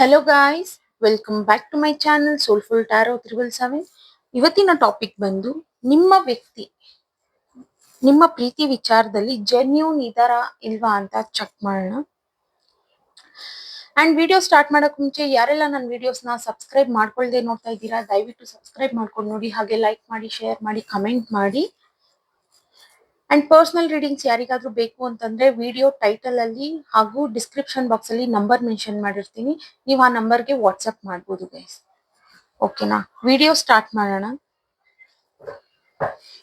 Hello guys welcome back to my channel soulful tarot triple seven ಇವತ್ತಿನ topic ಬಂದು ನಿಮ್ಮ ವ್ಯಕ್ತಿ, ನಿಮ್ಮ ಪ್ರೀತಿ ವಿಚಾರದಲ್ಲಿ ಜೆನ್ಯೂನ್ ಇದಾರ ಇಲ್ವಾ ಅಂತ ಚೆಕ್ ಮಾಡೋಣ. ಅಂಡ್ ವಿಡಿಯೋ ಸ್ಟಾರ್ಟ್ ಮಾಡೋಕ್ಕೆ ಮುಂಚೆ ಯಾರೆಲ್ಲ ನನ್ನ ವಿಡಿಯೋಸ್ನ ಸಬ್ಸ್ಕ್ರೈಬ್ ಮಾಡ್ಕೊಳ್ದೆ ನೋಡ್ತಾ ಇದ್ದೀರಾ, ದಯವಿಟ್ಟು ಸಬ್ಸ್ಕ್ರೈಬ್ ಮಾಡ್ಕೊಂಡು ನೋಡಿ, ಹಾಗೆ ಲೈಕ್ ಮಾಡಿ ಶೇರ್ ಮಾಡಿ ಕಮೆಂಟ್ ಮಾಡಿ. ಅಂಡ್ ಪರ್ಸನಲ್ ರೀಡಿಂಗ್ಸ್ ಯಾರಿಗಾದ್ರೂ ಬೇಕು ಅಂತಂದ್ರೆ ವಿಡಿಯೋ ಟೈಟಲ್ ಅಲ್ಲಿ ಹಾಗೂ ಡಿಸ್ಕ್ರಿಪ್ಷನ್ ಬಾಕ್ಸ್ ಅಲ್ಲಿ ನಂಬರ್ ಮೆನ್ಷನ್ ಮಾಡಿರ್ತೀನಿ. ನೀವು ಆ ನಂಬರ್ಗೆ ವಾಟ್ಸ್ಆಪ್ ಮಾಡ್ಬೋದು ಗೈಸ್ ಓಕೆನಾ ವಿಡಿಯೋ ಸ್ಟಾರ್ಟ್ ಮಾಡೋಣ.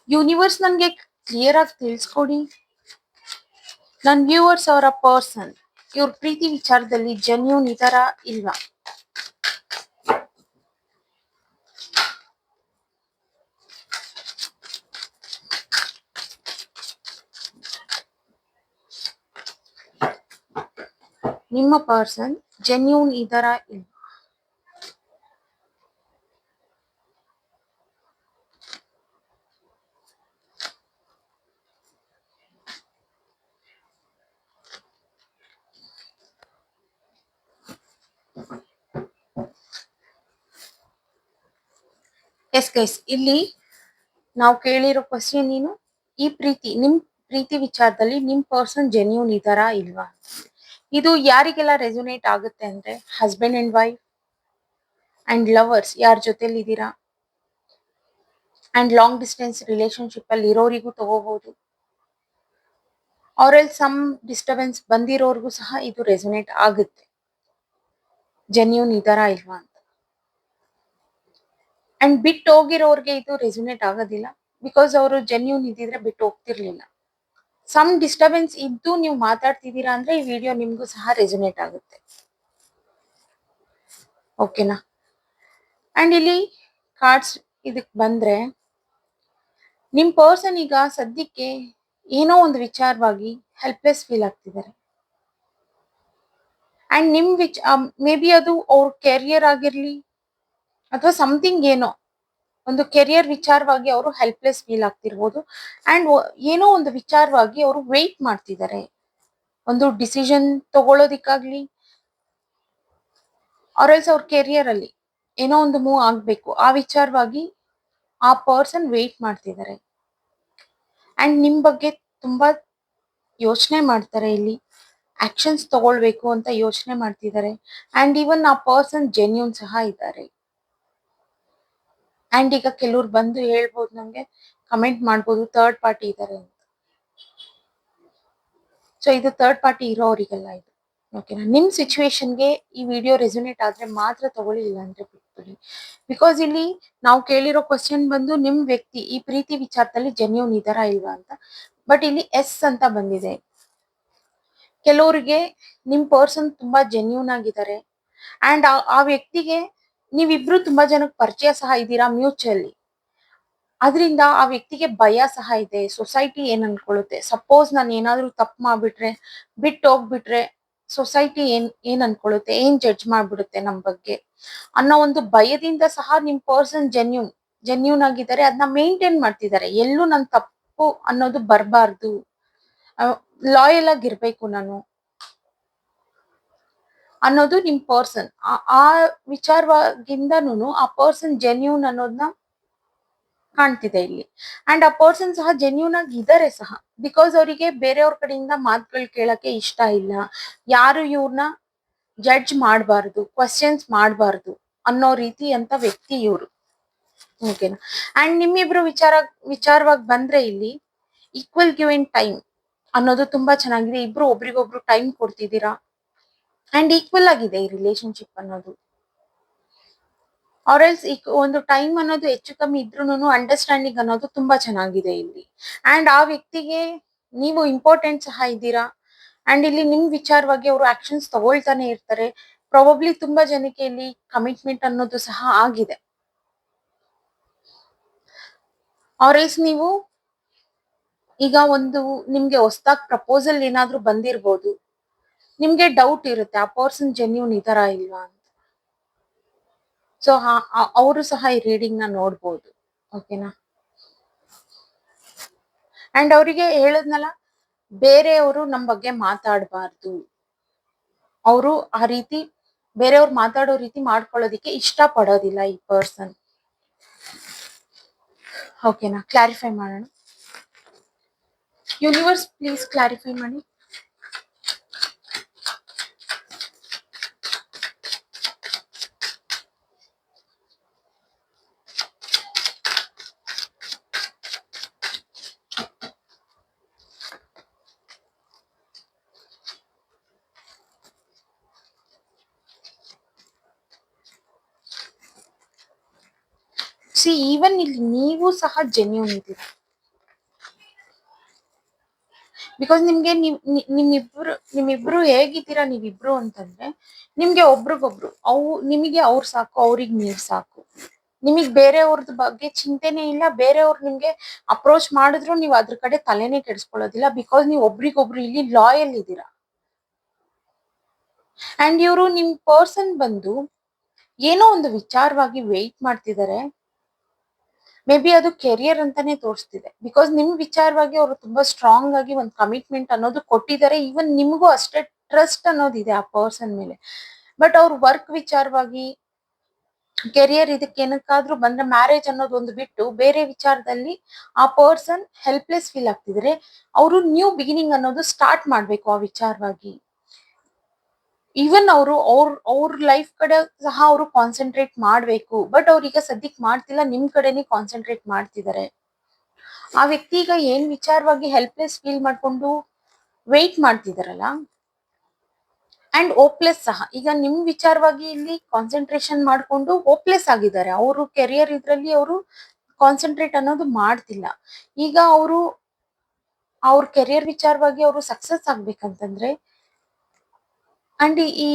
ಯೂನಿವರ್ಸ್ ನನಗೆ ಕ್ಲಿಯರ್ ಆಗಿ ತಿಳಿಸ್ಕೊಡಿ. ನನ್ನ ವ್ಯೂವರ್ಸ್ ಅವರ ಪರ್ಸನ್ ಇವ್ರ ಪ್ರೀತಿ ವಿಚಾರದಲ್ಲಿ ಜೆನ್ಯೂನ್ ಇದರ ಇಲ್ವಾ? ನಿಮ್ಮ ಪರ್ಸನ್ ಜೆನ್ಯೂನ್ ಇದರ ಎಸ್ ಗೈಸ್ ಇಲ್ಲಿ ನಾವು ಕೇಳಿರೋ ಕ್ವಶನ್ ಏನು? ಈ ಪ್ರೀತಿ, ನಿಮ್ ಪ್ರೀತಿ ವಿಚಾರದಲ್ಲಿ ನಿಮ್ ಪರ್ಸನ್ ಜೆನ್ಯೂನ್ ಇದಾರ ಇಲ್ವಾ? ಇದು ಯಾರಿಗೆಲ್ಲ ರೆಸೊನೇಟ್ ಆಗುತ್ತೆ ಅಂದ್ರೆ husband and wife and lovers ಯಾರ ಜೊತೆಲಿ ಇದ್ದೀರಾ? ಅಂಡ್ ಲಾಂಗ್ ಡಿಸ್ಟೆನ್ಸ್ ರಿಲೇಶನ್ಶಿಪ್ ಅಲ್ಲಿ ಇರೋರಿಗೂ ತಗೋಬಹುದು ಅವರಲ್ಲಿ ಸಮ್ ಡಿಸ್ಟರ್ಬೆನ್ಸ್ ಬಂದಿರೋರ್ಗೂ ಸಹ ಇದು ರೆಸೊನೇಟ್ ಆಗುತ್ತೆ. ಜೆನ್ಯೂನ್ ಇದರ ಇಲ್ವಾ ಅಂತ. ಅಂಡ್ ಬಿಟ್ಟು ಹೋಗಿರೋರ್ಗೆ ಇದು ರೆಸೊನೇಟ್ ಆಗೋದಿಲ್ಲ. ಬಿಕಾಸ್ ಅವರು ಜೆನ್ಯೂನ್ ಇದ್ದಿದ್ರೆ ಬಿಟ್ಟು ಹೋಗ್ತಿರ್ಲಿಲ್ಲ. ಸಮ್ ಡಿಸ್ಟರ್ಬೆನ್ಸ್ ಇದ್ದು ನೀವು ಮಾತಾಡ್ತಿದ್ದೀರಾ ಅಂದ್ರೆ ಈ ವಿಡಿಯೋ ನಿಮ್ಗೂ ಸಹ ರೆಸೊನೇಟ್ ಆಗುತ್ತೆ. ಓಕೆನಾ ಅಂಡ್ ಇಲ್ಲಿ ಕಾರ್ಡ್ಸ್ ಇದಕ್ ಬಂದ್ರೆ ನಿಮ್ ಪರ್ಸನ್ ಈಗ ಸದ್ಯಕ್ಕೆ ಏನೋ ಒಂದು ವಿಚಾರವಾಗಿ ಹೆಲ್ಪ್ಲೆಸ್ ಫೀಲ್ ಆಗ್ತಿದ್ದಾರೆ. ಅಂಡ್ ನಿಮ್ ವಿಚ್ ಮೇ ಬಿ ಅದು ಅವ್ರ ಕೆರಿಯರ್ ಆಗಿರ್ಲಿ ಅಥವಾ ಸಮಥಿಂಗ್ ಏನೋ ಒಂದು ಕೆರಿಯರ್ ವಿಚಾರವಾಗಿ ಅವರು ಹೆಲ್ಪ್ಲೆಸ್ ಫೀಲ್ ಆಗ್ತಿರ್ಬೋದು. ಅಂಡ್ ಏನೋ ಒಂದು ವಿಚಾರವಾಗಿ ಅವರು ವೆಯ್ಟ್ ಮಾಡ್ತಿದ್ದಾರೆ. ಒಂದು ಡಿಸಿಷನ್ ತಗೊಳ್ಳೋದಿಕ್ಕಾಗ್ಲಿ ಅವರಲ್ಸ್ ಅವ್ರ ಕೆರಿಯರ್ ಅಲ್ಲಿ ಏನೋ ಒಂದು ಮೂವ್ ಆಗ್ಬೇಕು. ಆ ವಿಚಾರವಾಗಿ ಆ ಪರ್ಸನ್ ವೆಯ್ಟ್ ಮಾಡ್ತಿದ್ದಾರೆ. ಅಂಡ್ ನಿಮ್ ಬಗ್ಗೆ ತುಂಬಾ ಯೋಚನೆ ಮಾಡ್ತಾರೆ ಇಲ್ಲಿ. ಆಕ್ಷನ್ಸ್ ತಗೊಳ್ಬೇಕು ಅಂತ ಯೋಚನೆ ಮಾಡ್ತಿದ್ದಾರೆ. ಅಂಡ್ ಈವನ್ ಆ ಪರ್ಸನ್ ಜೆನ್ಯೂನ್ ಸಹ ಇದ್ದಾರೆ. ಅಂಡ್ ಈಗ ಕೆಲವ್ರು ಬಂದು ಹೇಳ್ಬೋದು ನಮ್ಗೆ ಕಮೆಂಟ್ ಮಾಡ್ಬೋದು ಥರ್ಡ್ ಪಾರ್ಟಿ ಇದ್ದಾರೆ ಅಂತ. ಸೊ ಇದು ಥರ್ಡ್ ಪಾರ್ಟಿ ಇರೋರಿಗೆಲ್ಲ ಇದು. ಓಕೆನಾ ನಿಮ್ ಸಿಚುವೇಶನ್ಗೆ ಈ ವಿಡಿಯೋ ರೆಸೊನೇಟ್ ಆದ್ರೆ ಮಾತ್ರ ತಗೊಳ್ಳಿ ಇಲ್ಲ ಅಂದ್ರೆ ಬಿಕಾಸ್ ಇಲ್ಲಿ ನಾವು ಕೇಳಿರೋ ಕ್ವಶನ್ ಬಂದು ನಿಮ್ ವ್ಯಕ್ತಿ ಈ ಪ್ರೀತಿ ವಿಚಾರದಲ್ಲಿ ಜೆನ್ಯೂನ್ ಇದಾರ ಇಲ್ವಾ ಅಂತ. ಬಟ್ ಇಲ್ಲಿ ಎಸ್ ಅಂತ ಬಂದಿದೆ. ಕೆಲವರಿಗೆ ನಿಮ್ ಪರ್ಸನ್ ತುಂಬಾ ಜೆನ್ಯೂನ್ ಆಗಿದ್ದಾರೆ. ಅಂಡ್ ಆ ವ್ಯಕ್ತಿಗೆ ನೀವಿಬ್ರು ತುಂಬಾ ಜನಕ್ಕೆ ಪರಿಚಯ ಸಹ ಇದ್ದೀರಾ ಮ್ಯೂಚುವಲಿ? ಅದರಿಂದ ಆ ವ್ಯಕ್ತಿಗೆ ಭಯ ಸಹ ಇದೆ, ಸೊಸೈಟಿ ಏನ್ ಅನ್ಕೊಳ್ಳುತ್ತೆ? ಸಪೋಸ್ ನಾನು ಏನಾದ್ರೂ ತಪ್ಪು ಮಾಡ್ಬಿಟ್ರೆ ಬಿಟ್ಟು ಹೋಗ್ಬಿಟ್ರೆ ಸೊಸೈಟಿ ಏನ್ ಏನ್ ಅನ್ಕೊಳ್ಳುತ್ತೆ? ಏನ್ ಜಡ್ಜ್ ಮಾಡ್ಬಿಡುತ್ತೆ ನಮ್ ಬಗ್ಗೆ? ಅನ್ನೋ ಒಂದು ಭಯದಿಂದ ಸಹ ನಿಮ್ ಪರ್ಸನ್ ಜೆನ್ಯೂನ್ ಜೆನ್ಯೂನ್ ಆಗಿದ್ದಾರೆ ಅದನ್ನ ಮೇಂಟೈನ್ ಮಾಡ್ತಿದ್ದಾರೆ. ಎಲ್ಲೂ ನನ್ ತಪ್ಪು ಅನ್ನೋದು ಬರಬಾರ್ದು. ಲಾಯಲ್ ಆಗಿರ್ಬೇಕು ನಾನು. ಅನ್ನೋದು ನಿಮ್ ಪರ್ಸನ್ ಆ ವಿಚಾರವಾಗಿಂದನು ಆ ಪರ್ಸನ್ ಜೆನ್ಯೂನ್ ಅನ್ನೋದನ್ನ ಕಾಣ್ತಿದೆ ಇಲ್ಲಿ. ಅಂಡ್ ಆ ಪರ್ಸನ್ ಸಹ ಜೆನ್ಯೂನ್ ಆಗಿ ಇದಾರೆ ಸಹ. ಬಿಕಾಸ್ ಅವರಿಗೆ ಬೇರೆಯವ್ರ ಕಡೆಯಿಂದ ಮಾತುಗಳು ಕೇಳಕ್ಕೆ ಇಷ್ಟ ಇಲ್ಲ. ಯಾರು ಇವ್ರನ್ನ ಜಡ್ಜ್ ಮಾಡಬಾರ್ದು ಕ್ವಶನ್ಸ್ ಮಾಡಬಾರ್ದು ಅನ್ನೋ ರೀತಿ ಅಂತ ವ್ಯಕ್ತಿ ಇವರು. ಓಕೆನಾ ಅಂಡ್ ನಿಮ್ಮಿಬ್ರು ವಿಚಾರ, ವಿಚಾರವಾಗಿ ಬಂದ್ರೆ ಇಲ್ಲಿ ಈಕ್ವಲ್ ಇನ್ ಟೈಮ್ ಅನ್ನೋದು ತುಂಬಾ ಚೆನ್ನಾಗಿದೆ. ಇಬ್ರು ಒಬ್ರಿಗೊಬ್ರು ಟೈಮ್ ಕೊಡ್ತಿದ್ದೀರಾ? ಅಂಡ್ ಈಕ್ವಲ್ ಆಗಿದೆ ಈ ರಿಲೇಶನ್ಶಿಪ್ ಅನ್ನೋದು. ಆರ್ಎಲ್ಸ್ ಒಂದು ಟೈಮ್ ಅನ್ನೋದು ಹೆಚ್ಚು ಕಮ್ಮಿ ಇದ್ರೂನು ಅಂಡರ್ಸ್ಟ್ಯಾಂಡಿಂಗ್ ಅನ್ನೋದು ತುಂಬಾ ಚೆನ್ನಾಗಿದೆ ಇಲ್ಲಿ. ಅಂಡ್ ಆ ವ್ಯಕ್ತಿಗೆ ನೀವು ಇಂಪಾರ್ಟೆಂಟ್ ಸಹ ಇದ್ದೀರಾ? ಅಂಡ್ ಇಲ್ಲಿ ನಿಮ್ ವಿಚಾರವಾಗಿ ಅವರು ಆಕ್ಷನ್ಸ್ ತಗೊಳ್ತಾನೆ ಇರ್ತಾರೆ. ಪ್ರಾಬಬ್ಲಿ ತುಂಬಾ ಜನಕ್ಕೆ ಇಲ್ಲಿ ಕಮಿಟ್ಮೆಂಟ್ ಅನ್ನೋದು ಸಹ ಆಗಿದೆ. ಆರ್ಎಲ್ಸ್ ನೀವು ಈಗ ಒಂದು ನಿಮ್ಗೆ ಹೊಸದಾಗಿ ಪ್ರಪೋಸಲ್ ಏನಾದ್ರೂ ಬಂದಿರ್ಬೋದು. ನಿಮ್ಗೆ ಡೌಟ್ ಇರುತ್ತೆ, ಆ ಪರ್ಸನ್ ಜೆನ್ಯೂನ್ ಇದಾರ ಇಲ್ವಾ ಅಂತ. ಸೊ ಅವರು ಸಹ ಈ ರೀಡಿಂಗ್ನ ನೋಡ್ಬೋದು ಓಕೆನಾ ಅಂಡ್ ಅವರಿಗೆ ಹೇಳದ್ನಲ್ಲ, ಬೇರೆಯವರು ನಮ್ಮ ಬಗ್ಗೆ ಮಾತಾಡಬಾರ್ದು. ಅವರು ಆ ರೀತಿ, ಬೇರೆಯವ್ರು ಮಾತಾಡೋ ರೀತಿ ಮಾಡ್ಕೊಳ್ಳೋದಿಕ್ಕೆ ಇಷ್ಟ ಪಡೋದಿಲ್ಲ ಈ ಪರ್ಸನ್ ಓಕೆನಾ ಕ್ಲಾರಿಫೈ ಮಾಡೋಣ. ಯೂನಿವರ್ಸ್ ಪ್ಲೀಸ್ ಕ್ಲಾರಿಫೈ ಮಾಡಿ. ಸಿ ಈವನ್ ಇಲ್ಲಿ ನೀವು ಸಹ ಜೆನ್ಯೂನ್ ಇದ್ದೀರಾ. ಬಿಕಾಸ್ ನಿಮ್ಗೆ ನಿಮ್ ನಿಮ್ಮಿಬ್ರು ನಿಮ್ಮಿಬ್ರು ಹೇಗಿದ್ದೀರಾ ನೀವಿಬ್ರು ಅಂತಂದ್ರೆ, ನಿಮ್ಗೆ ಒಬ್ರಿಗೊಬ್ರು, ಅವು, ನಿಮಗೆ ಅವ್ರು ಸಾಕು, ಅವ್ರಿಗೆ ನೀವ್ ಸಾಕು. ನಿಮಗ್ ಬೇರೆಯವ್ರದ್ ಬಗ್ಗೆ ಚಿಂತೆನೆ ಇಲ್ಲ, ಬೇರೆಯವ್ರು ನಿಮ್ಗೆ ಅಪ್ರೋಚ್ ಮಾಡಿದ್ರು ನೀವು ಅದ್ರ ಕಡೆ ತಲೆನೇ ಕೆಡಿಸ್ಕೊಳ್ಳೋದಿಲ್ಲ ಬಿಕಾಸ್ ನೀವು ಒಬ್ರಿಗೊಬ್ರು ಇಲ್ಲಿ ಲಾಯಲ್ ಇದ್ದೀರಾ. ಅಂಡ್ ಇವರು ನಿಮ್ ಪರ್ಸನ್ ಬಂದು ಏನೋ ಒಂದು ವಿಚಾರವಾಗಿ ವೆಯ್ಟ್ ಮಾಡ್ತಿದ್ದಾರೆ ಮೇ ಬಿ ಅದು ಕೆರಿಯರ್ ಅಂತಾನೆ ತೋರಿಸ್ತಿದೆ. ಬಿಕಾಸ್ ನಿಮ್ ವಿಚಾರವಾಗಿ ಅವರು ತುಂಬಾ ಸ್ಟ್ರಾಂಗ್ ಆಗಿ ಒಂದು ಕಮಿಟ್ಮೆಂಟ್ ಅನ್ನೋದು ಕೊಟ್ಟಿದ್ದಾರೆ. ಈವನ್ ನಿಮಗೂ ಅಷ್ಟೇ ಟ್ರಸ್ಟ್ ಅನ್ನೋದಿದೆ ಆ ಪರ್ಸನ್ ಮೇಲೆ. ಬಟ್ ಅವ್ರ ವರ್ಕ್ ವಿಚಾರವಾಗಿ ಕೆರಿಯರ್ ಇದಕ್ಕೆ ಏನಕ್ಕಾದ್ರೂ ಬಂದ್ರೆ ಮ್ಯಾರೇಜ್ ಅನ್ನೋದು ಒಂದು ಬಿಟ್ಟು ಬೇರೆ ವಿಚಾರದಲ್ಲಿ ಆ ಪರ್ಸನ್ ಹೆಲ್ಪ್ಲೆಸ್ ಫೀಲ್ ಆಗ್ತಿದ್ರೆ ಅವರು ನ್ಯೂ ಬಿಗಿನಿಂಗ್ ಅನ್ನೋದು ಸ್ಟಾರ್ಟ್ ಮಾಡ್ಬೇಕು ಆ ವಿಚಾರವಾಗಿ. ಈವನ್ ಅವರು, ಅವ್ರ ಅವ್ರ ಲೈಫ್ ಕಡೆ ಸಹ ಅವರು ಕಾನ್ಸಂಟ್ರೇಟ್ ಮಾಡ್ಬೇಕು. ಬಟ್ ಅವ್ರೀಗ ಸದ್ಯಕ್ ಮಾಡ್ತಿಲ್ಲ, ನಿಮ್ ಕಡೆನೇ ಕಾನ್ಸಂಟ್ರೇಟ್ ಮಾಡ್ತಿದ್ದಾರೆ ಆ ವ್ಯಕ್ತಿ ಈಗ ಏನ್ ವಿಚಾರವಾಗಿ ಹೆಲ್ಪ್ಲೆಸ್ ಫೀಲ್ ಮಾಡ್ಕೊಂಡು ವೆಯ್ಟ್ ಮಾಡ್ತಿದಾರಲ್ಲ? ಅಂಡ್ ಓಪ್ಲೆಸ್ ಸಹ. ಈಗ ನಿಮ್ ವಿಚಾರವಾಗಿ ಇಲ್ಲಿ ಕಾನ್ಸಂಟ್ರೇಷನ್ ಮಾಡ್ಕೊಂಡು ಓಪ್ಲೆಸ್ ಆಗಿದ್ದಾರೆ. ಅವರು ಕೆರಿಯರ್ ಇದ್ರಲ್ಲಿ ಅವರು ಕಾನ್ಸಂಟ್ರೇಟ್ ಅನ್ನೋದು ಮಾಡ್ತಿಲ್ಲ. ಈಗ ಅವರು, ಅವ್ರ ಕೆರಿಯರ್ ವಿಚಾರವಾಗಿ ಅವರು ಸಕ್ಸಸ್ ಆಗ್ಬೇಕಂತಂದ್ರೆ ಅಂಡ್ ಈ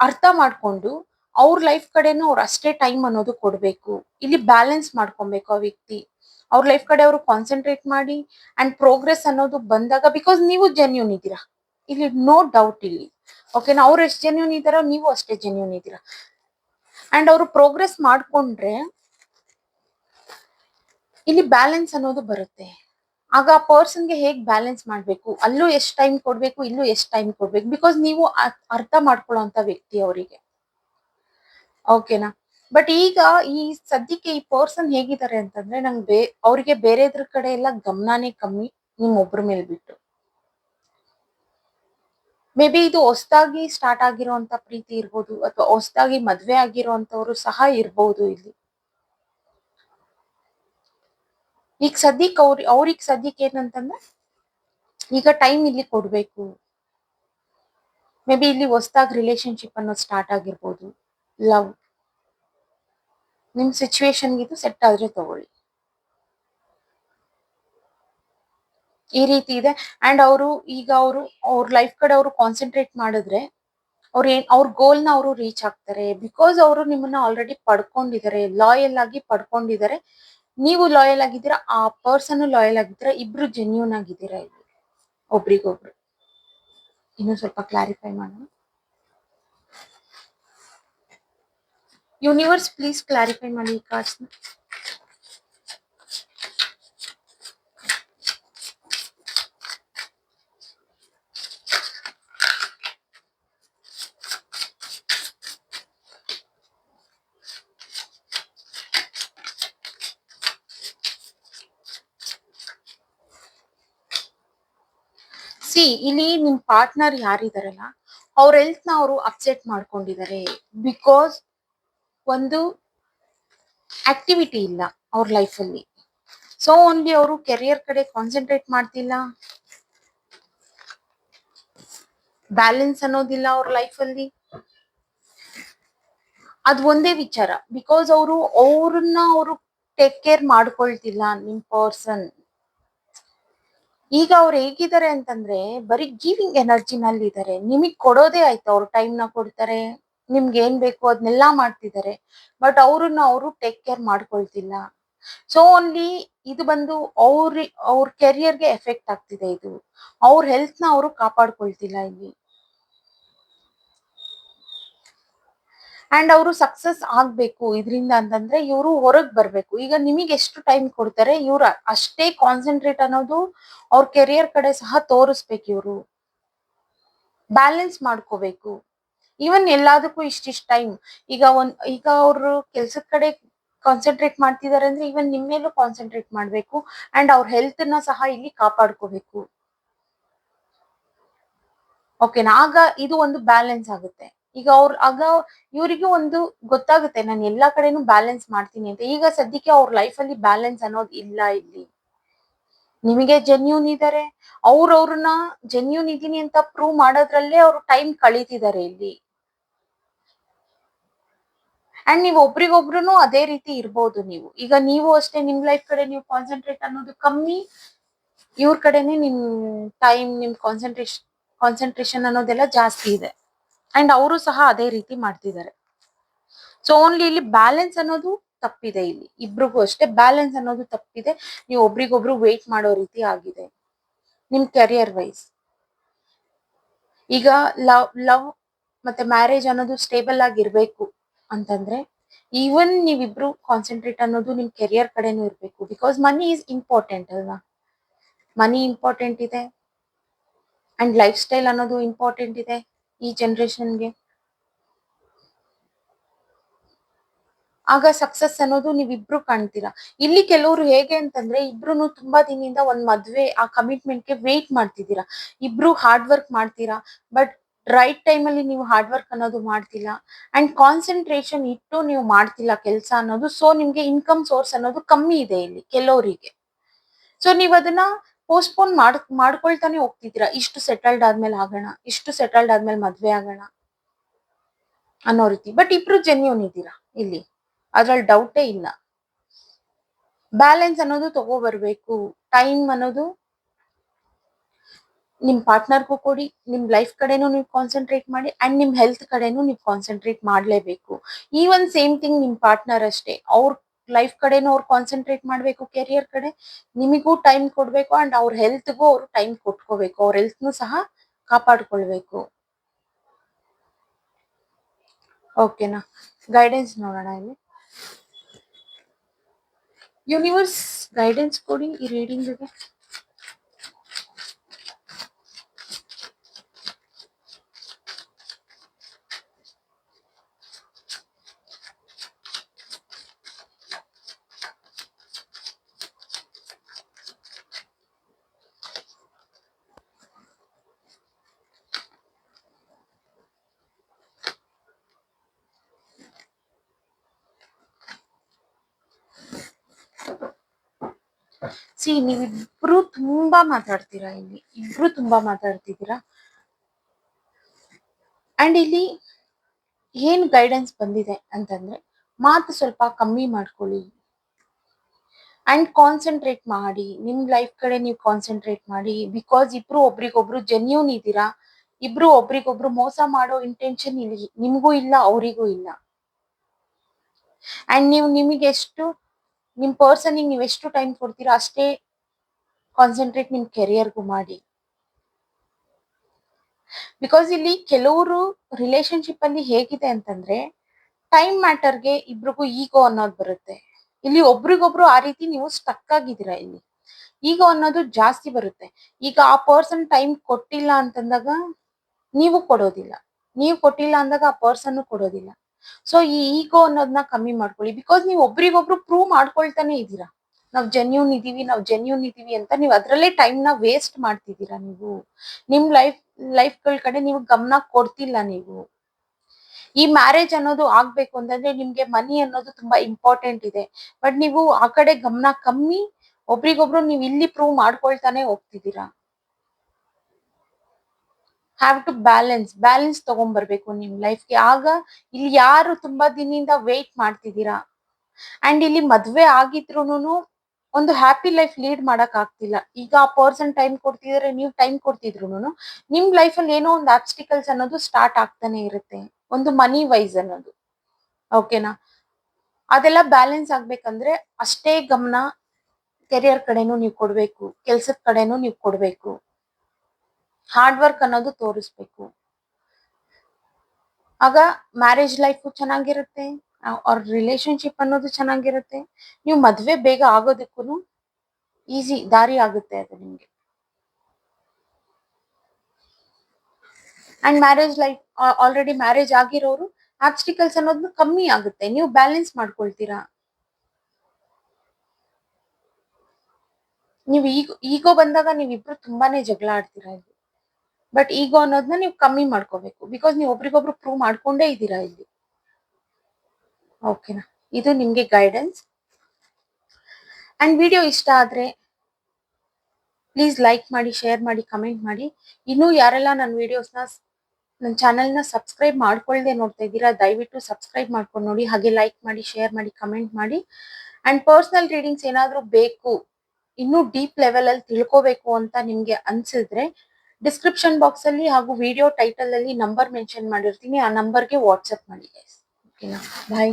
ಅರ್ಥ ಮಾಡ್ಕೊಂಡು ಅವ್ರ ಲೈಫ್ ಕಡೆನೂ ಅವ್ರು ಅಷ್ಟೇ ಟೈಮ್ ಅನ್ನೋದು ಕೊಡಬೇಕು. ಇಲ್ಲಿ ಬ್ಯಾಲೆನ್ಸ್ ಮಾಡ್ಕೊಬೇಕು ಆ ವ್ಯಕ್ತಿ. ಅವ್ರ ಲೈಫ್ ಕಡೆ ಅವರು ಕಾನ್ಸಂಟ್ರೇಟ್ ಮಾಡಿ ಅಂಡ್ ಪ್ರೋಗ್ರೆಸ್ ಅನ್ನೋದು ಬಂದಾಗ ಬಿಕಾಸ್ ನೀವು ಜೆನ್ಯೂನ್ ಇದ್ದೀರಾ. ಇಲ್ಲಿ ನೋ ಡೌಟ್ ಇಲ್ಲಿ. ಓಕೆನಾ ಅವ್ರು ಎಷ್ಟು ಜೆನ್ಯೂನ್ ಇದ್ದಾರೋ ನೀವು ಅಷ್ಟೇ ಜೆನ್ಯೂನ್ ಇದ್ದೀರಾ. ಅಂಡ್ ಅವರು ಪ್ರೋಗ್ರೆಸ್ ಮಾಡ್ಕೊಂಡ್ರೆ ಇಲ್ಲಿ ಬ್ಯಾಲೆನ್ಸ್ ಅನ್ನೋದು ಬರುತ್ತೆ. ಆಗ ಆ ಪರ್ಸನ್ಗೆ ಹೇಗೆ ಬ್ಯಾಲೆನ್ಸ್ ಮಾಡಬೇಕು? ಅಲ್ಲೂ ಎಷ್ಟು ಟೈಮ್ ಕೊಡಬೇಕು, ಇಲ್ಲೂ ಎಷ್ಟು ಟೈಮ್ ಕೊಡಬೇಕು? ಬಿಕಾಸ್ ನೀವು ಅರ್ಥ ಅರ್ಥ ಮಾಡ್ಕೊಳ್ಳೋಂತ ವ್ಯಕ್ತಿ ಅವರಿಗೆ. ಓಕೆನಾ ಬಟ್ ಈಗ ಈ ಸದ್ಯಕ್ಕೆ ಈ ಪರ್ಸನ್ ಹೇಗಿದ್ದಾರೆ ಅಂತಂದ್ರೆ ನಂಗೆ ಬೇ, ಅವ್ರಿಗೆ ಬೇರೆದ್ರ ಕಡೆ ಎಲ್ಲ ಗಮನನೇ ಕಮ್ಮಿ ನಿಮ್ಮೊಬ್ರ ಮೇಲೆ ಬಿಟ್ಟು. ಮೇ ಬಿ ಇದು ಹೊಸದಾಗಿ ಸ್ಟಾರ್ಟ್ ಆಗಿರುವಂತ ಪ್ರೀತಿ ಇರ್ಬೋದು, ಅಥವಾ ಹೊಸದಾಗಿ ಮದುವೆ ಆಗಿರುವಂತವ್ರು ಸಹ ಇರ್ಬೋದು ಇಲ್ಲಿ. ಈಗ ಸದ್ಯಕ್ಕೆ ಅವ್ರ, ಅವ್ರಿಗೆ ಸದ್ಯಕ್ಕೆ ಏನಂತಂದ್ರೆ, ಈಗ ಟೈಮ್ ಇಲ್ಲಿ ಕೊಡ್ಬೇಕು. ಮೇ ಬಿ ಇಲ್ಲಿ ಹೊಸದಾಗಿ ರಿಲೇಶನ್ಶಿಪ್ ಅನ್ನೋದು ಸ್ಟಾರ್ಟ್ ಆಗಿರ್ಬೋದು. ಲವ್ ನಿಮ್ ಸಿಚುವೇಶನ್ಗಿದು ಸೆಟ್ ಆದ್ರೆ ತಗೊಳ್ಳಿ. ಈ ರೀತಿ ಇದೆ. ಅಂಡ್ ಅವರು, ಈಗ ಅವರು, ಅವ್ರ ಲೈಫ್ ಕಡೆ ಅವರು ಕಾನ್ಸಂಟ್ರೇಟ್ ಮಾಡಿದ್ರೆ, ಅವ್ರ ಏನ್, ಅವ್ರ ಗೋಲ್ನ ಅವರು ರೀಚ್ ಆಗ್ತಾರೆ. ಬಿಕಾಸ್ ಅವರು ನಿಮ್ಮನ್ನ ಆಲ್ರೆಡಿ ಪಡ್ಕೊಂಡಿದ್ದಾರೆ ಲಾಯಲ್ ಆಗಿ ಪಡ್ಕೊಂಡಿದ್ದಾರೆ. ನೀವು ಲಾಯಲ್ ಆಗಿದ್ದೀರಾ, ಆ ಪರ್ಸನ್ ಲಾಯಲ್ ಆಗಿದ್ದೀರಾ, ಇಬ್ರು ಜೆನ್ಯೂನ್ ಆಗಿದ್ದೀರಾ ಇಲ್ಲಿ? ಒಬ್ರಿಗೊಬ್ರು. ಇನ್ನು ಸ್ವಲ್ಪ ಕ್ಲಾರಿಫೈ ಮಾಡೋಣ. ಯೂನಿವರ್ಸ್ ಪ್ಲೀಸ್ ಕ್ಲಾರಿಫೈ ಮಾಡಿ ಈ ಕಾರ್ಡ್ಸ್ ಸಿ, ಇಲ್ಲಿ ನಿಮ್ ಪಾರ್ಟ್ನರ್ ಯಾರಿದಾರಲ್ಲ, ಅವ್ರ ಹೆಲ್ತ್ನ ಅವರು ಅಪ್ಸೆಟ್ ಮಾಡ್ಕೊಂಡಿದ್ದಾರೆ ಬಿಕಾಸ್ ಒಂದು ಆಕ್ಟಿವಿಟಿ ಇಲ್ಲ ಅವ್ರ ಲೈಫ್ ಅಲ್ಲಿ. ಸೊ ಓನ್ಲಿ ಅವರು ಕೆರಿಯರ್ ಕಡೆ ಕಾನ್ಸಂಟ್ರೇಟ್ ಮಾಡ್ತಿಲ್ಲ. ಬ್ಯಾಲೆನ್ಸ್ ಅನ್ನೋದಿಲ್ಲ ಅವ್ರ ಲೈಫ್ ಅಲ್ಲಿ. ಅದ್ ಒಂದೇ ವಿಚಾರ. ಬಿಕಾಸ್ ಅವರು, ಅವ್ರನ್ನ ಅವರು ಟೇಕ್ ಕೇರ್ ಮಾಡ್ಕೊಳ್ತಿಲ್ಲ ನಿಮ್ ಪರ್ಸನ್ ಈಗ ಅವ್ರು ಹೇಗಿದ್ದಾರೆ ಅಂತಂದ್ರೆ ಬರೀ ಗಿವಿಂಗ್ ಎನರ್ಜಿನಲ್ಲಿ ಇದ್ದಾರೆ ನಿಮಗ್ ಕೊಡೋದೇ ಆಯ್ತು. ಅವ್ರು ಟೈಮ್ನ ಕೊಡ್ತಾರೆ. ನಿಮ್ಗೆ ಏನ್ ಬೇಕು ಅದನ್ನೆಲ್ಲಾ ಮಾಡ್ತಿದ್ದಾರೆ. ಬಟ್ ಅವ್ರನ್ನ ಅವರು ಟೇಕ್ ಕೇರ್ ಮಾಡ್ಕೊಳ್ತಿಲ್ಲ. ಸೊ ಓನ್ಲಿ ಇದು ಬಂದು ಅವ್ರ ಅವ್ರ ಕೆರಿಯರ್ಗೆ ಎಫೆಕ್ಟ್ ಆಗ್ತಿದೆ ಇದು. ಅವ್ರ ಹೆಲ್ತ್ನ ಅವರು ಕಾಪಾಡ್ಕೊಳ್ತಿಲ್ಲ ಇಲ್ಲಿ. ಅಂಡ್ ಅವರು ಸಕ್ಸಸ್ ಆಗ್ಬೇಕು ಇದರಿಂದ ಅಂತಂದ್ರೆ ಇವರು ಹೊರಗೆ ಬರಬೇಕು. ಈಗ ನಿಮಗೆ ಎಷ್ಟು ಟೈಮ್ ಕೊಡ್ತಾರೆ? ಇವ್ರು ಅಷ್ಟೇ ಕಾನ್ಸಂಟ್ರೇಟ್ ಅನ್ನೋದು ಅವ್ರ ಕೆರಿಯರ್ ಕಡೆ ಸಹ ತೋರಿಸ್ಬೇಕು ಇವರು. ಬ್ಯಾಲೆನ್ಸ್ ಮಾಡ್ಕೋಬೇಕು. ಈವನ್ ಎಲ್ಲದಕ್ಕೂ ಇಷ್ಟಿಷ್ಟು ಟೈಮ್ ಈಗ ಒಂದ್, ಈಗ ಅವರು ಕೆಲ್ಸದ ಕಡೆ ಕಾನ್ಸಂಟ್ರೇಟ್ ಮಾಡ್ತಿದ್ದಾರೆ ಅಂದ್ರೆ ಈವನ್ ನಿಮ್ ಮೇಲೂ ಕಾನ್ಸಂಟ್ರೇಟ್ ಮಾಡ್ಬೇಕು ಅಂಡ್ ಅವ್ರ ಹೆಲ್ತ್ನ ಸಹ ಇಲ್ಲಿ ಕಾಪಾಡ್ಕೋಬೇಕು. ಓಕೆನಾ ಆಗ ಇದು ಒಂದು ಬ್ಯಾಲೆನ್ಸ್ ಆಗುತ್ತೆ. ಈಗ ಅವ್ರ, ಆಗ ಇವರಿಗೂ ಒಂದು ಗೊತ್ತಾಗುತ್ತೆ, ನಾನು ಎಲ್ಲಾ ಕಡೆನೂ ಬ್ಯಾಲೆನ್ಸ್ ಮಾಡ್ತೀನಿ ಅಂತ. ಈಗ ಸದ್ಯಕ್ಕೆ ಅವ್ರ ಲೈಫ್ ಅಲ್ಲಿ ಬ್ಯಾಲೆನ್ಸ್ ಅನ್ನೋದು ಇಲ್ಲ ಇಲ್ಲಿ. ನಿಮಗೆ ಜೆನ್ಯೂನ್ ಇದಾರೆ ಅವ್ರವ್ರನ್ನ ಜೆನ್ಯೂನ್ ಇದೀನಿ ಅಂತ ಪ್ರೂವ್ ಮಾಡೋದ್ರಲ್ಲೇ ಅವ್ರು ಟೈಮ್ ಕಳೀತಿದ್ದಾರೆ ಇಲ್ಲಿ. ಅಂಡ್ ನೀವು ಒಬ್ರಿಗೊಬ್ರು ಅದೇ ರೀತಿ ಇರ್ಬೋದು ನೀವು. ಈಗ ನೀವು ಅಷ್ಟೇ ನಿಮ್ ಲೈಫ್ ಕಡೆ ನೀವು ಕಾನ್ಸಂಟ್ರೇಟ್ ಅನ್ನೋದು ಕಮ್ಮಿ, ಇವ್ರ ಕಡೆನೆ ನಿಮ್ ಟೈಮ್ ನಿಮ್ ಕಾನ್ಸಂಟ್ರೇಷನ್ ಕಾನ್ಸಂಟ್ರೇಷನ್ ಅನ್ನೋದೆಲ್ಲ ಜಾಸ್ತಿ ಇದೆ. ಅಂಡ್ ಅವರು ಸಹ ಅದೇ ರೀತಿ ಮಾಡ್ತಿದ್ದಾರೆ. ಸೊ ಓನ್ಲಿ ಇಲ್ಲಿ ಬ್ಯಾಲೆನ್ಸ್ ಅನ್ನೋದು ತಪ್ಪಿದೆ ಇಲ್ಲಿ. ಇಬ್ರಿಗೂ ಅಷ್ಟೇ ಬ್ಯಾಲೆನ್ಸ್ ಅನ್ನೋದು ತಪ್ಪಿದೆ. ನೀವು ಒಬ್ರಿಗೊಬ್ರು ವೇಟ್ ಮಾಡೋ ರೀತಿ ಆಗಿದೆ. ನಿಮ್ ಕೆರಿಯರ್ ವೈಸ್ ಈಗ ಲವ್ ಲವ್ ಮತ್ತೆ ಮ್ಯಾರೇಜ್ ಅನ್ನೋದು ಸ್ಟೇಬಲ್ ಆಗಿರ್ಬೇಕು ಅಂತಂದ್ರೆ ಈವನ್ ನೀವಿಬ್ರು ಕಾನ್ಸಂಟ್ರೇಟ್ ಅನ್ನೋದು ನಿಮ್ ಕೆರಿಯರ್ ಕಡೆನೂ ಇರ್ಬೇಕು. ಬಿಕಾಸ್ ಮನಿ ಈಸ್ ಇಂಪಾರ್ಟೆಂಟ್ ಅಲ್ವಾ? ಮನಿ ಇಂಪಾರ್ಟೆಂಟ್ ಇದೆ. ಅಂಡ್ ಲೈಫ್ ಸ್ಟೈಲ್ ಅನ್ನೋದು ಇಂಪಾರ್ಟೆಂಟ್ ಇದೆ. ಈ ಜನ್ರೇಷನ್ಗೆ ಆಗ ಸಕ್ಸಸ್ ಅನ್ನೋದು ನೀವಿಬ್ರು ಕಾಣ್ತೀರಾ? ಇಲ್ಲಿ ಕೆಲವರು ಹೇಗೆ ಅಂತಂದ್ರೆ ಇಬ್ರು ತುಂಬಾ ದಿನದಿಂದ ಒಂದ್ ಮದ್ವೆ, ಆ ಕಮಿಟ್ಮೆಂಟ್ಗೆ ವೇಟ್ ಮಾಡ್ತಿದ್ದೀರಾ. ಇಬ್ರು ಹಾರ್ಡ್ ವರ್ಕ್ ಮಾಡ್ತೀರಾ ಬಟ್ ರೈಟ್ ಟೈಮ್ ಅಲ್ಲಿ ನೀವು ಹಾರ್ಡ್ ವರ್ಕ್ ಅನ್ನೋದು ಮಾಡ್ತಿಲ್ಲ. ಅಂಡ್ ಕಾನ್ಸಂಟ್ರೇಷನ್ ಇಟ್ಟು ನೀವು ಮಾಡ್ತಿಲ್ಲ ಕೆಲಸ ಅನ್ನೋದು ಸೊ ನಿಮ್ಗೆ ಇನ್ಕಮ್ ಸೋರ್ಸ್ ಅನ್ನೋದು ಕಮ್ಮಿ ಇದೆ ಇಲ್ಲಿ, ಕೆಲವರಿಗೆ. ಸೊ ನೀವ್ ಅದನ್ನ ಪೋಸ್ಟ್ಪೋನ್ ಮಾಡ್, ಮಾಡ್ಕೊಳ್ತಾನೆ ಹೋಗ್ತಿದ್ದೀರಾ? ಇಷ್ಟು ಸೆಟಲ್ಡ್ ಆದ್ಮೇಲೆ ಆಗೋಣ, ಇಷ್ಟು ಸೆಟಲ್ಡ್ ಆದ್ಮೇಲೆ ಮದ್ವೆ ಆಗೋಣ ಅನ್ನೋ ರೀತಿ. ಬಟ್ ಇಬ್ರು ಜೆನ್ಯೂನ್ ಇದ್ದೀರಾ ಇಲ್ಲಿ? ಅದ್ರಲ್ಲಿ ಡೌಟೇ ಇಲ್ಲ. ಬ್ಯಾಲೆನ್ಸ್ ಅನ್ನೋದು ತಗೋ ಬರ್ಬೇಕು ಟೈಮ್ ಅನ್ನೋದು ನಿಮ್ ಪಾರ್ಟ್ನರ್ಗೂ ಕೊಡಿ, ನಿಮ್ ಲೈಫ್ ಕಡೆನೂ ನೀವು ಕಾನ್ಸಂಟ್ರೇಟ್ ಮಾಡಿ ಅಂಡ್ ನಿಮ್ ಹೆಲ್ತ್ ಕಡೆನೂ ನೀವು ಕಾನ್ಸಂಟ್ರೇಟ್ ಮಾಡ್ಲೇಬೇಕು. ಈ ಒಂದ್ ಸೇಮ್ ಥಿಂಗ್ ನಿಮ್ ಪಾರ್ಟ್ನರ್ ಅಷ್ಟೇ. ಅವ್ರ ಲೈಫ್ ಕಡೆನೂ ಅವ್ರು ಕಾನ್ಸಂಟ್ರೇಟ್ ಮಾಡ್ಬೇಕು ಕೆರಿಯರ್ ಕಡೆ. ನಿಮಗೂ ಟೈಮ್ ಕೊಡ್ಬೇಕು ಅಂಡ್ ಅವ್ರ ಹೆಲ್ತ್ಗೂ ಅವ್ರು ಟೈಮ್ ಕೊಟ್ಕೋಬೇಕು. ಅವ್ರ ಹೆಲ್ತ್ನು ಸಹ ಕಾಪಾಡ್ಕೊಳ್ಬೇಕು. ಓಕೆನಾ ಗೈಡೆನ್ಸ್ ನೋಡೋಣ ಇಲ್ಲಿ. ಯೂನಿವರ್ಸ್ ಗೈಡೆನ್ಸ್ ಕೊಡಿ ಈ ರೀಡಿಂಗ್ಗೆ ಸಿ ನೀವಿಬ್ರು ತುಂಬಾ ಮಾತಾಡ್ತೀರಾ ಇಲ್ಲಿ? ಇಬ್ರು ತುಂಬಾ ಮಾತಾಡ್ತಿದ್ದೀರಾ? ಅಂಡ್ ಇಲ್ಲಿ ಏನ್ ಗೈಡೆನ್ಸ್ ಬಂದಿದೆ ಅಂತಂದ್ರೆ ಮಾತು ಸ್ವಲ್ಪ ಕಮ್ಮಿ ಮಾಡ್ಕೊಳ್ಳಿ. ಅಂಡ್ ಕಾನ್ಸಂಟ್ರೇಟ್ ಮಾಡಿ. ನಿಮ್ ಲೈಫ್ ಕಡೆ ನೀವು ಕಾನ್ಸಂಟ್ರೇಟ್ ಮಾಡಿ. ಬಿಕಾಸ್ ಇಬ್ರು ಒಬ್ರಿಗೊಬ್ರು ಜೆನ್ಯೂನ್ ಇದ್ದೀರಾ? ಇಬ್ರು ಒಬ್ರಿಗೊಬ್ರು ಮೋಸ ಮಾಡೋ ಇಂಟೆನ್ಷನ್ ಇಲ್ಲಿ ನಿಮ್ಗೂ ಇಲ್ಲ, ಅವರಿಗೂ ಇಲ್ಲ. ಅಂಡ್ ನೀವು ನಿಮಗೆ ಎಷ್ಟು ನಿಮ್ ಪರ್ಸನಿಗೆ ನೀವು ಎಷ್ಟು ಟೈಮ್ ಕೊಡ್ತೀರಾ ಅಷ್ಟೇ ಕಾನ್ಸಂಟ್ರೇಟ್ ನಿಮ್ ಕೆರಿಯರ್ಗೂ ಮಾಡಿ. ಬಿಕಾಸ್ ಇಲ್ಲಿ ಕೆಲವರು ರಿಲೇಶನ್ಶಿಪ್ ಅಲ್ಲಿ ಹೇಗಿದೆ ಅಂತಂದ್ರೆ ಟೈಮ್ ಮ್ಯಾಟರ್ಗೆ ಇಬ್ರಿಗೂ ಈಗೋ ಅನ್ನೋದು ಬರುತ್ತೆ. ಇಲ್ಲಿ ಒಬ್ರಿಗೊಬ್ರು ಆ ರೀತಿ ನೀವು ಸ್ಟಕ್ ಆಗಿದ್ದೀರಾ ಇಲ್ಲಿ? ಈಗೋ ಅನ್ನೋದು ಜಾಸ್ತಿ ಬರುತ್ತೆ. ಈಗ ಆ ಪರ್ಸನ್ ಟೈಮ್ ಕೊಟ್ಟಿಲ್ಲ ಅಂತಂದಾಗ, ನೀವು ಕೊಡೋದಿಲ್ಲ. ನೀವು ಕೊಟ್ಟಿಲ್ಲ ಅಂದಾಗ ಆ ಪರ್ಸನ್ ಕೊಡೋದಿಲ್ಲ. ಸೊ ಈ ಈಗೋ ಅನ್ನೋದನ್ನ ಕಮ್ಮಿ ಮಾಡ್ಕೊಳ್ಳಿ. ಬಿಕಾಸ್ ನೀವು ಒಬ್ರಿಗೊಬ್ರು ಪ್ರೂವ್ ಮಾಡ್ಕೊಳ್ತಾನೆ ಇದ್ದೀರಾ. ನಾವು ಜೆನ್ಯೂನ್ ಇದೀವಿ ನಾವು ಜೆನ್ಯೂನ್ ಇದೀವಿ ಅಂತ ನೀವು ಅದ್ರಲ್ಲೇ ಟೈಮ್ನ ವೇಸ್ಟ್ ಮಾಡ್ತಿದ್ದೀರಾ ನೀವು. ನಿಮ್ ಲೈಫ್ ಲೈಫ್ಗಳ ಕಡೆ ನೀವು ಗಮನ ಕೊಡ್ತಿಲ್ಲ ನೀವು. ಈ ಮ್ಯಾರೇಜ್ ಅನ್ನೋದು ಆಗ್ಬೇಕು ಅಂತಂದ್ರೆ ನಿಮ್ಗೆ ಮನಿ ಅನ್ನೋದು ತುಂಬಾ ಇಂಪಾರ್ಟೆಂಟ್ ಇದೆ. ಬಟ್ ನೀವು ಆ ಕಡೆ ಗಮನ ಕಮ್ಮಿ, ಒಬ್ರಿಗೊಬ್ರು ನೀವು ಇಲ್ಲಿ ಪ್ರೂವ್ ಮಾಡ್ಕೊಳ್ತಾನೆ ಹೋಗ್ತಿದ್ದೀರಾ. ಹ್ಯಾವ್ ಟು ಬ್ಯಾಲೆನ್ಸ್ ಬ್ಯಾಲೆನ್ಸ್ ತಗೊಂಡ್ಬರ್ಬೇಕು ನಿಮ್ ಲೈಫ್ಗೆ ಆಗ ಇಲ್ಲಿ ಯಾರು ತುಂಬಾ ದಿನದಿಂದ ವೇಟ್ ಮಾಡ್ತಿದ್ದೀರಾ? ಅಂಡ್ ಇಲ್ಲಿ ಮದ್ವೆ ಆಗಿದ್ರೂನು ಒಂದು ಹ್ಯಾಪಿ ಲೈಫ್ ಲೀಡ್ ಮಾಡಕ್ ಆಗ್ತಿಲ್ಲ ಈಗ ಆ ಪರ್ಸನ್ ಟೈಮ್ ಕೊಡ್ತಿದ್ರೆ ನೀವು ಟೈಮ್ ಕೊಡ್ತಿದ್ರು ನಿಮ್ ಅಲ್ಲಿ ಏನೋ ಒಂದು ಆಬ್ಸ್ಟಿಕಲ್ಸ್ ಅನ್ನೋದು ಸ್ಟಾರ್ಟ್ ಆಗ್ತಾನೆ ಇರುತ್ತೆ. ಒಂದು ಮನಿ ವೈಸ್ ಅನ್ನೋದು. ಓಕೆನಾ ಅದೆಲ್ಲ ಬ್ಯಾಲೆನ್ಸ್ ಆಗ್ಬೇಕಂದ್ರೆ ಅಷ್ಟೇ ಗಮನ ಕೆರಿಯರ್ ಕಡೆನೂ ನೀವು ಕೊಡ್ಬೇಕು. ಕೆಲ್ಸದ ಕಡೆನೂ ನೀವು ಕೊಡ್ಬೇಕು. ಹಾರ್ಡ್ ವರ್ಕ್ ಅನ್ನೋದು ತೋರಿಸ್ಬೇಕು. ಆಗ ಮ್ಯಾರೇಜ್ ಲೈಫು ಚೆನ್ನಾಗಿರುತ್ತೆ ಅವ್ರ ರಿಲೇಶನ್ಶಿಪ್ ಅನ್ನೋದು ಚೆನ್ನಾಗಿರುತ್ತೆ. ನೀವು ಮದ್ವೆ ಬೇಗ ಆಗೋದಕ್ಕೂ ಈಸಿ ದಾರಿ ಆಗುತ್ತೆ ಅದು ನಿಮ್ಗೆ. And marriage life already marriage ಆಗಿರೋರು ಆಬ್ಸ್ಟಿಕಲ್ಸ್ ಅನ್ನೋದು ಕಮ್ಮಿ ಆಗುತ್ತೆ. ನೀವು ಬ್ಯಾಲೆನ್ಸ್ ಮಾಡ್ಕೊಳ್ತೀರಾ? ನೀವು ಈಗ, ಈಗೋ ಬಂದಾಗ ನೀವಿಬ್ರು ತುಂಬಾನೇ ಜಗಳ ಆಡ್ತೀರಾ ಇಲ್ಲಿ? ಬಟ್ ಈಗೋ ಅನ್ನೋದನ್ನ ನೀವು ಕಮ್ಮಿ ಮಾಡ್ಕೋಬೇಕು. ಬಿಕಾಸ್ ನೀವು ಒಬ್ರಿಗೊಬ್ರು ಪ್ರೂವ್ ಮಾಡ್ಕೊಂಡೇ ಇದ್ದೀರಾ ಇಲ್ಲಿ. ಓಕೆನಾ ಇದು ನಿಮ್ಗೆ ಗೈಡೆನ್ಸ್ ಅಂಡ್ ವಿಡಿಯೋ ಇಷ್ಟ ಆದ್ರೆ ಪ್ಲೀಸ್ ಲೈಕ್ ಮಾಡಿ ಶೇರ್ ಮಾಡಿ ಕಮೆಂಟ್ ಮಾಡಿ. ಇನ್ನೂ ಯಾರೆಲ್ಲ ನನ್ನ ವಿಡಿಯೋಸ್ನ ನನ್ನ ಚಾನೆಲ್ನ ಸಬ್ಸ್ಕ್ರೈಬ್ ಮಾಡ್ಕೊಳ್ಳದೆ ನೋಡ್ತಾ ಇದ್ದೀರಾ, ದಯವಿಟ್ಟು ಸಬ್ಸ್ಕ್ರೈಬ್ ಮಾಡ್ಕೊಂಡು ನೋಡಿ. ಹಾಗೆ ಲೈಕ್ ಮಾಡಿ ಶೇರ್ ಮಾಡಿ ಕಮೆಂಟ್ ಮಾಡಿ. ಅಂಡ್ ಪರ್ಸನಲ್ ರೀಡಿಂಗ್ಸ್ ಏನಾದರೂ ಬೇಕು, ಇನ್ನೂ ಡೀಪ್ ಲೆವೆಲ್ ಅಲ್ಲಿ ತಿಳ್ಕೋಬೇಕು ಅಂತ ನಿಮ್ಗೆ ಅನ್ಸಿದ್ರೆ ಡಿಸ್ಕ್ರಿಪ್ಷನ್ ಬಾಕ್ಸ್ ಅಲ್ಲಿ ಹಾಗೂ ವಿಡಿಯೋ ಟೈಟಲ್ ಅಲ್ಲಿ ನಂಬರ್ ಮೆನ್ಷನ್ ಮಾಡಿರ್ತೀನಿ. ಆ ನಂಬರ್ಗೆ ವಾಟ್ಸ್ಆಪ್ ಮಾಡಿ ಓಕೆನಾ ಬಾಯ್